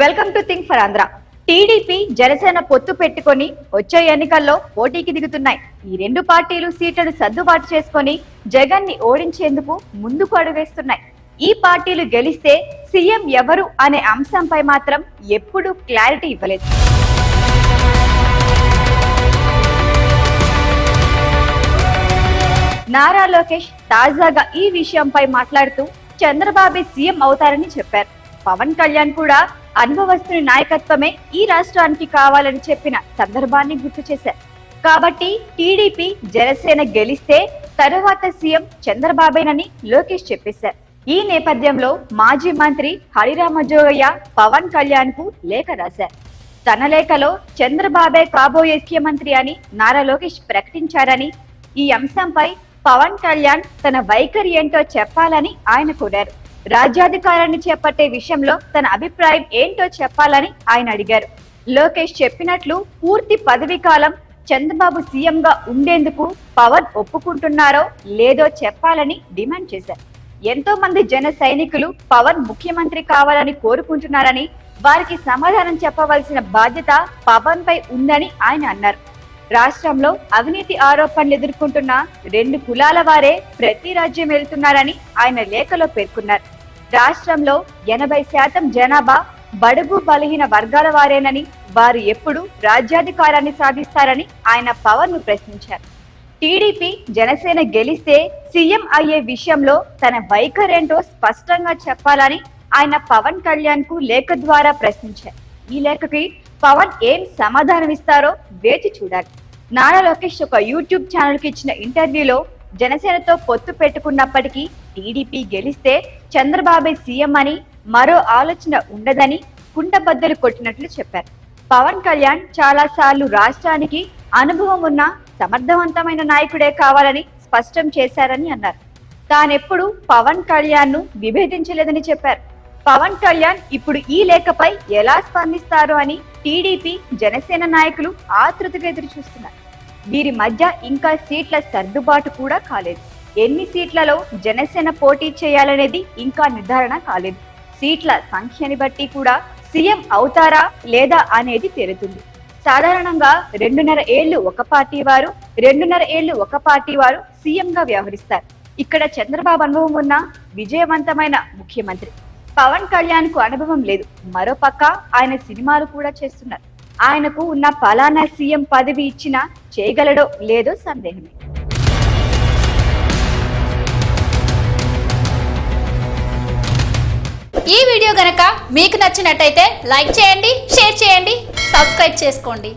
Welcome to think for Andhra TDP Janasena పొత్తు పెట్టుకొని వచ్చే ఎన్నికల్లో పోటీకి దిగుతున్నాయి. ఈ రెండు పార్టీలు సీట్లను సర్దుబాటు చేసుకొని జగన్ని ఓడించేందుకు ముందుకు అడుగేస్తున్నాయి. ఈ పార్టీలు గెలిస్తే సీఎం ఎవరు అనే అంశంపై మాత్రం ఎప్పుడూ క్లారిటీ ఇవ్వలేదు. నారా లోకేష్ తాజాగా ఈ విషయంపై మాట్లాడుతూ చంద్రబాబు సీఎం అవుతారని చెప్పారు. పవన్ కళ్యాణ్ కూడా అనుభవస్తుని నాయకత్వమే ఈ రాష్ట్రానికి కావాలని చెప్పిన సందర్భాన్ని గుర్తు చేశారు. కాబట్టి టీడీపీ జనసేన గెలిస్తే తరువాత సీఎం చంద్రబాబేనని లోకేష్ చెప్పేశారు. ఈ నేపథ్యంలో మాజీ మంత్రి హరిరామ జోగయ్య పవన్ కళ్యాణ్కు లేఖ రాశారు. తన లేఖలో చంద్రబాబే కాబోయే ముఖ్యమంత్రి అని నారా లోకేష్ ప్రకటించారని ఈ అంశంపై పవన్ కళ్యాణ్ తన వైఖరి ఏంటో చెప్పాలని ఆయన కోరారు. రాజ్యాధికారాన్ని చేపట్టే విషయంలో తన అభిప్రాయం ఏంటో చెప్పాలని ఆయన అడిగారు. లోకేష్ చెప్పినట్లు పూర్తి పదవి కాలం చంద్రబాబు సీఎంగా ఉండేందుకు పవన్ ఒప్పుకుంటున్నారో లేదో చెప్పాలని డిమాండ్ చేశారు. ఎంతో మంది జన సైనికులు పవన్ ముఖ్యమంత్రి కావాలని కోరుకుంటున్నారని వారికి సమాధానం చెప్పవలసిన బాధ్యత పవన్ పై ఉందని ఆయన అన్నారు. రాష్ట్రంలో అవినీతి ఆరోపణలు ఎదుర్కొంటున్న రెండు కులాల వారే ప్రతి రాజ్యం వెళ్తున్నారని ఆయన లేఖలో పేర్కొన్నారు. రాష్ట్రంలో ఎనభై శాతం జనాభా బడుగు బలహీన వర్గాల వారేనని వారు ఎప్పుడు రాజ్యాధికారాన్ని సాధిస్తారని ఆయన పవన్ను ప్రశ్నించారు. టీడీపీ జనసేన గెలిస్తే సీఎం అయ్యే విషయంలో తన వైఖరేంటో స్పష్టంగా చెప్పాలని ఆయన పవన్ కళ్యాణ్కు లేఖ ద్వారా ప్రశ్నించారు. ఈ లేఖకి పవన్ ఏం సమాధానం ఇస్తారో వేచి చూడాలి. నారా లోకేష్ ఒక యూట్యూబ్ ఛానల్కి ఇచ్చిన ఇంటర్వ్యూలో జనసేనతో పొత్తు పెట్టుకున్నప్పటికీ టీడీపీ గెలిస్తే చంద్రబాబే సీఎం అని మరో ఆలోచన ఉండదని కుండబద్దలు కొట్టినట్లు చెప్పారు. పవన్ కళ్యాణ్ చాలా సార్లు రాష్ట్రానికి అనుభవం ఉన్న సమర్థవంతమైన నాయకుడే కావాలని స్పష్టం చేశారని అన్నారు. తానెప్పుడు పవన్ కళ్యాణ్ను విభేదించలేదని చెప్పారు. పవన్ కళ్యాణ్ ఇప్పుడు ఈ లేఖపై ఎలా స్పందిస్తారు అని టీడీపీ జనసేన నాయకులు ఆతృతగా ఎదురు చూస్తున్నారు వీరి మధ్య ఇంకా సీట్ల సర్దుబాటు కూడా కాలేదు. ఎన్ని సీట్లలో జనసేన పోటీ చేయాలనేది ఇంకా నిర్ధారణ కాలేదు. సీట్ల సంఖ్యని బట్టి కూడా సీఎం అవుతారా లేదా అనేది తేలుతుంది. సాధారణంగా రెండున్నర ఏళ్ళు ఒక పార్టీ వారు రెండున్నర ఏళ్ళు ఒక పార్టీ వారు సీఎంగా వ్యవహరిస్తారు. ఇక్కడ చంద్రబాబు అనుభవం ఉన్న విజయవంతమైన ముఖ్యమంత్రి. పవన్ కళ్యాణ్కు అనుభవం లేదు. మరోపక్క ఆయన సినిమాలు కూడా చేస్తున్నారు. ఆయనకు ఉన్న పలానా సీఎం పదవి ఇచ్చినా చేయగలడో లేదో సందేహమే. ఈ వీడియో గనక మీకు నచ్చినట్టయితే లైక్ చేయండి షేర్ చేయండి సబ్స్క్రైబ్ చేసుకోండి.